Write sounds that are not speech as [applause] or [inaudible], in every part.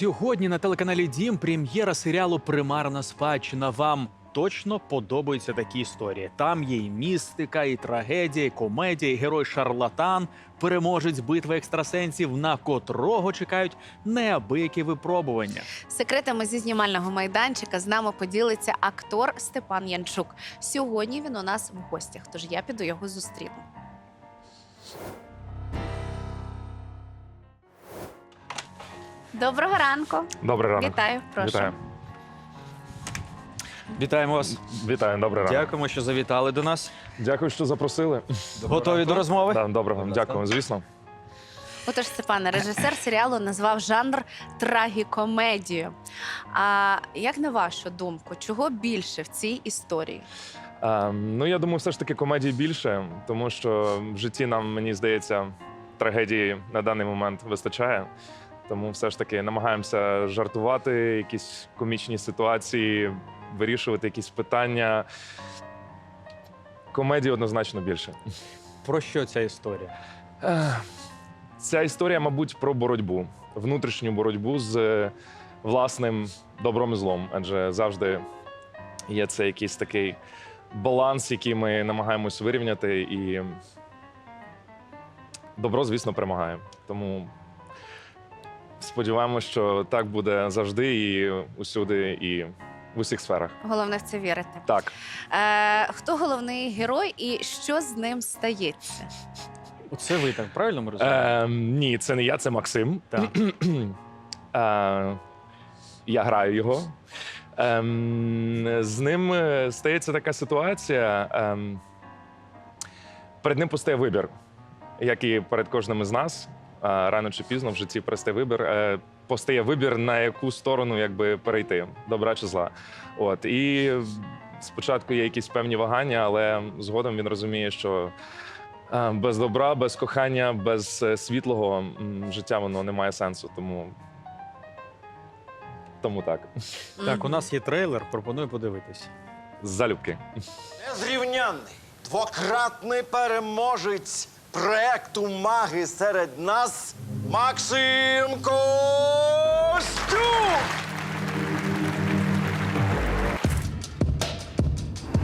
Сьогодні на телеканалі Дім прем'єра серіалу Примарна спадщина. Вам точно подобаються такі історії. Там є і містика, і трагедія, і комедія, і герой шарлатан, переможець битви екстрасенсів, на котрого чекають неабиякі випробування. Секретами зі знімального майданчика з нами поділиться актор Степан Янчук. Сьогодні він у нас в гостях, тож я піду його зустріну. Доброго ранку. Добрий ранок. Вітаю, прошу. Вітаю. Вітаємо вас. Вітаю, добрий ранок. Дякуємо, що завітали до нас. Дякую, що запросили. Готові до розмови? Да, доброго, дякую, звісно. Отож, Степане, режисер серіалу назвав жанр трагікомедію. А як на вашу думку, чого більше в цій історії? Е, ну, я думаю, все ж таки комедії більше, тому що в житті нам, мені здається, трагедії на даний момент вистачає. Тому все ж таки намагаємося жартувати, якісь комічні ситуації, вирішувати якісь питання. Комедії однозначно більше. Про що ця історія? Ця історія, мабуть, про боротьбу, внутрішню боротьбу з е, власним добром і злом, адже завжди є це якийсь такий баланс, який ми намагаємось вирівняти, і добро, звісно, перемагає. Тому сподіваємось, що так буде завжди і усюди, і в усіх сферах. Головне в це вірити. Так, Е, хто головний герой і що з ним стається? Оце ви так правильно ми розуміємо? е, ні, це не я, це Максим. Так. [clears throat] Е, я граю його. Ем, з ним е, стається така ситуація. Ем, перед ним постає вибір, як і перед кожним із нас. Е, рано чи пізно в житті постає вибір. Е, постає вибір, на яку сторону якби перейти, добра чи зла. От і спочатку є якісь певні вагання, але згодом він розуміє, що е, без добра, без кохання, без світлого життя воно не має сенсу. Тому, тому так. Так, у нас є трейлер, пропоную подивитись. Залюбки. Незрівнянний, двократний переможець проекту Маги серед нас Максим Костюк!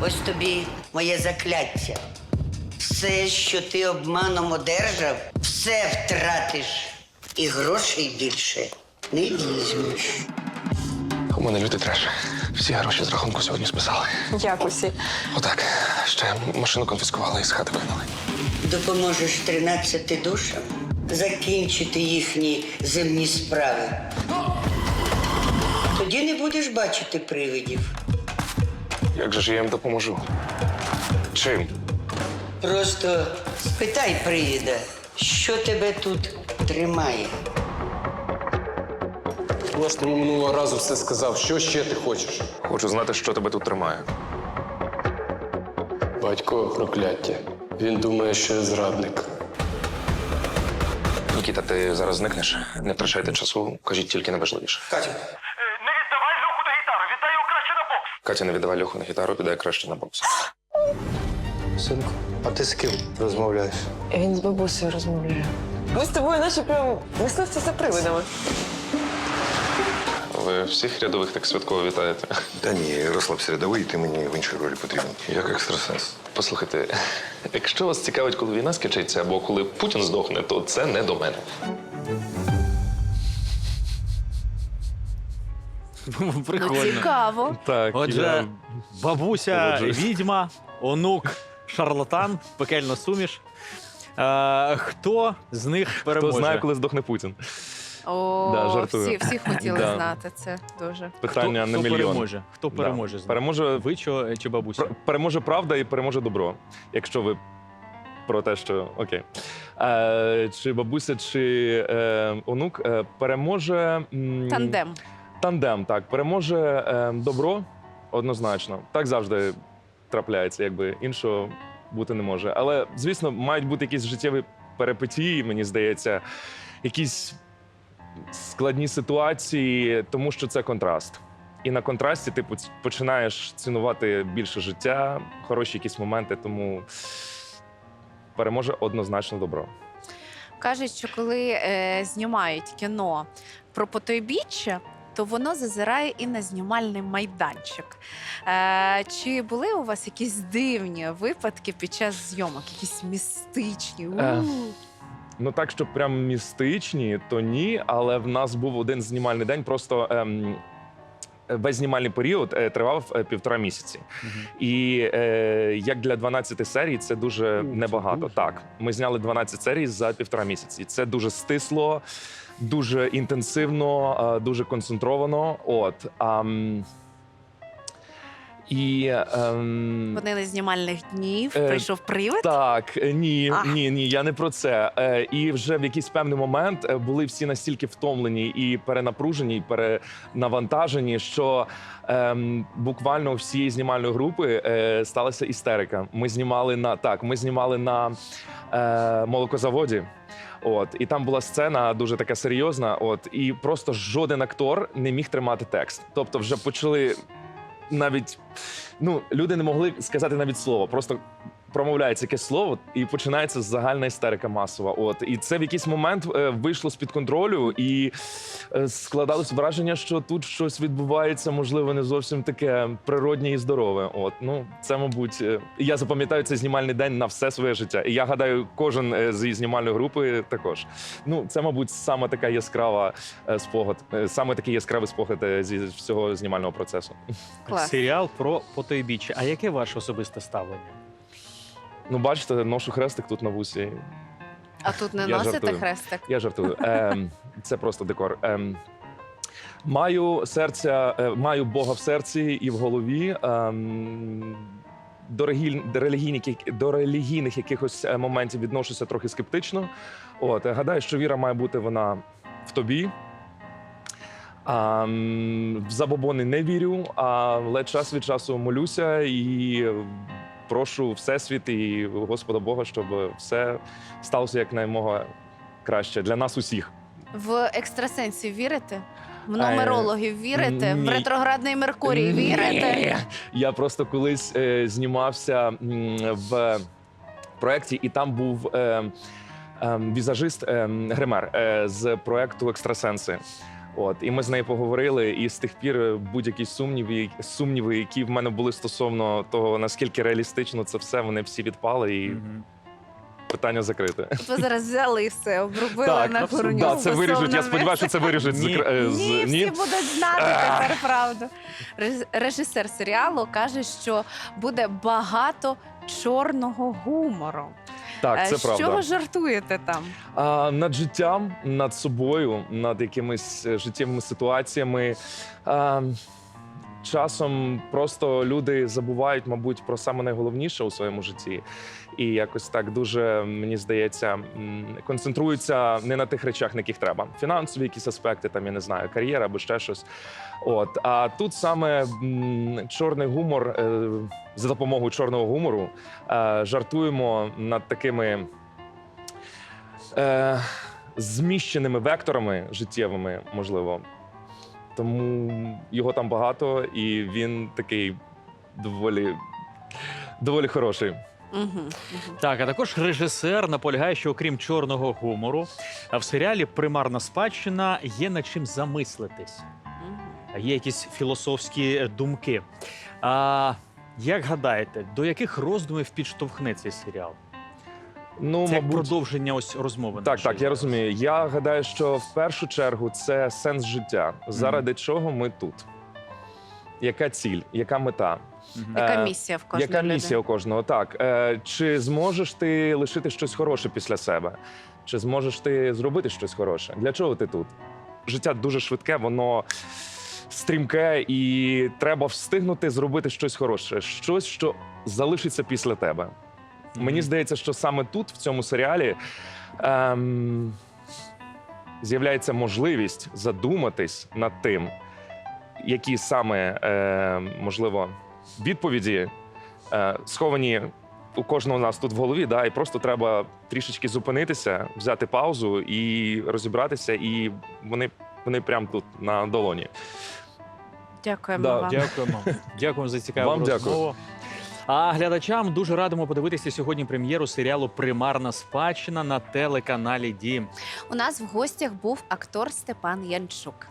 Ось тобі моє закляття. Все, що ти обманом одержав, все втратиш. І грошей більше не візьмеш. У мене лютий треш. Всі гроші з рахунку сьогодні списали. Як усі? Отак. Ще машину конфіскували і з хати вигнали. Допоможеш 13 душам закінчити їхні земні справи. Тоді не будеш бачити привидів. Як же ж я їм допоможу? Чим? Просто спитай привіда, що тебе тут тримає. Власне, минулого разу все сказав. Що ще ти хочеш? Хочу знати, що тебе тут тримає. Батько прокляття. Він думає, що я зрадник. Нікіта, ти зараз зникнеш. Не втрачайте часу, кажіть тільки найважливіше. Катя. Не віддавай льоху на гітару, віддай його краще на бокс. Катя, не віддавай льоху на гітару, віддай краще на бокс. Синку, а ти з ким розмовляєш? Він з бабусею розмовляє. Ми з тобою наче прям мисливці за привидами. Ви всіх рядових так святково вітаєте. Та ні, розслабся рядовий, ти мені в іншій ролі потрібен. Як екстрасенс. Послухайте, якщо вас цікавить, коли війна скінчиться або коли Путін здохне, то це не до мене. Прикольно. Ну, цікаво. Так, Отже, я бабуся погоджуюсь. відьма, онук шарлатан, пекельна суміш. Е, хто з них хто переможе? знає, коли здохне Путін. О, Да, жартую. всі, всі хотіли Да. знати це дуже. Питання хто, на хто мільйон. переможе? Хто Да. переможе з них? Переможе Ви чи, чи бабуся? Пр- переможе правда і переможе добро. Якщо ви про те, що окей. Е, чи бабуся, чи е, онук е, переможе м, Тандем. Тандем, так, переможе е, добро однозначно. Так завжди трапляється, якби іншого бути не може. Але, звісно, мають бути якісь життєві перипетії, мені здається, якісь складні ситуації, тому що це контраст. І на контрасті ти починаєш цінувати більше життя, хороші якісь моменти, тому переможе однозначно добро. кажуть, що коли е, знімають кіно про потойбіччя, то воно зазирає і на знімальний майданчик. Е, чи були у вас якісь дивні випадки під час зйомок, якісь містичні? Е, У. Ну так, щоб прям містичні, то ні. Але в нас був один знімальний день. Просто ем, весь знімальний період е, тривав е, півтора місяці. І е, як для 12 серій, це дуже це небагато. дуже. Так, ми зняли 12 серій за півтора місяці. Це дуже стисло, дуже інтенсивно, е, дуже концентровано. От. ам, і ем, Вони не знімальних днів, Е, прийшов привид. так, ні, А. ні, ні, я не про це. Е, І вже в якийсь певний момент е, були всі настільки втомлені і перенапружені, і перенавантажені, що ем, буквально у всієї знімальної групи е, сталася істерика. Ми знімали на так, ми знімали на е, молокозаводі. От і там була сцена дуже така серйозна. От і просто жоден актор не міг тримати текст. Тобто, вже почали навіть ну люди не могли сказати навіть слово, просто. Промовляється якесь слово, і починається загальна істерика масова. От і це в якийсь момент е, вийшло з під контролю, і е, складалось враження, що тут щось відбувається, можливо, не зовсім таке природнє і здорове. От ну це, мабуть, е, я запам'ятаю цей знімальний день на все своє життя. І я гадаю, кожен е, з знімальної групи також. Ну це, мабуть, саме така яскрава е, спогад, е, саме такий яскравий спогад е, зі всього знімального процесу. Клас. Серіал про потойбіччя. А яке ваше особисте ставлення? Ну, бачите, ношу хрестик тут на вусі. А тут не Я носите жартую. хрестик? Я жартую. [laughs] Ем, це просто декор. Ем, маю серця, е, маю Бога в серці і в голові. Ем, до, релігій- до, релігійних, як- до релігійних якихось е, моментів відношуся трохи скептично. От, е, гадаю, що віра має бути вона в тобі. А, м, в забобони не вірю, але час від часу молюся і прошу Всесвіт і Господа Бога, щоб все сталося якнаймога краще для нас усіх. В екстрасенсів вірите? В Е, нумерологів вірите? В ретроградний Меркурій вірите? Я просто колись е, знімався м, в проєкті, і там був е, е, візажист е, гример е, з проєкту Екстрасенси. От, і ми з нею поговорили, і з тих пір е, будь-які сумніви, сумніви, які в мене були стосовно того, наскільки реалістично це все, вони всі відпали, і Мгм. питання закрите. Ви зараз взяли і все, обробили Так, на корню. Да, це виріжуть. Я сподіваюся, що це виріжуть з, Ні. екра- е, з Ні, всі будуть знати тепер правду. Реж- Режисер серіалу каже, що буде багато чорного гумору. Так, це Е, правда. Що ви жартуєте там? А, над життям, над собою, над якимись е, життєвими ситуаціями. А, часом просто люди забувають, мабуть, про саме найголовніше у своєму житті. І якось так дуже, мені здається, концентруються не на тих речах, на яких треба. Фінансові якісь аспекти, там я не знаю, кар'єра або ще щось. От а тут саме чорний гумор е, за допомогою чорного гумору е, жартуємо над такими е, зміщеними векторами життєвими, можливо. Тому його там багато, і він такий доволі, доволі хороший. Угу. Так, а також режисер наполягає, що окрім чорного гумору, а в серіалі Примарна спадщина є над чим замислитись. Є якісь філософські е, думки. А як гадаєте, до яких роздумів підштовхне цей серіал? Ну, Це мабуть, продовження ось розмови. так, так, я розумію. Я гадаю, що в першу чергу це сенс життя. Заради чого ми тут? Яка ціль, яка мета? Яка Е, місія в кожної Яка місія у кожного? Так. Е, чи зможеш ти лишити щось хороше після себе? Чи зможеш ти зробити щось хороше? Для чого ти тут? Життя дуже швидке, воно стрімке, і треба встигнути зробити щось хороше, щось, що залишиться після тебе. Мені здається, що саме тут, в цьому серіалі, ем, з'являється можливість задуматись над тим, які саме, е, можливо, відповіді е, сховані у кожного з нас тут в голові, да, і просто треба трішечки зупинитися, взяти паузу і розібратися, і вони, вони прямо тут на долоні. Дякуємо Да, вам. Дякуємо. [laughs] Дякуємо за цікаву Вам дякую. розмову. А глядачам дуже радимо подивитися сьогодні прем'єру серіалу Примарна спадщина на телеканалі Дім. У нас в гостях був актор Степан Янчук.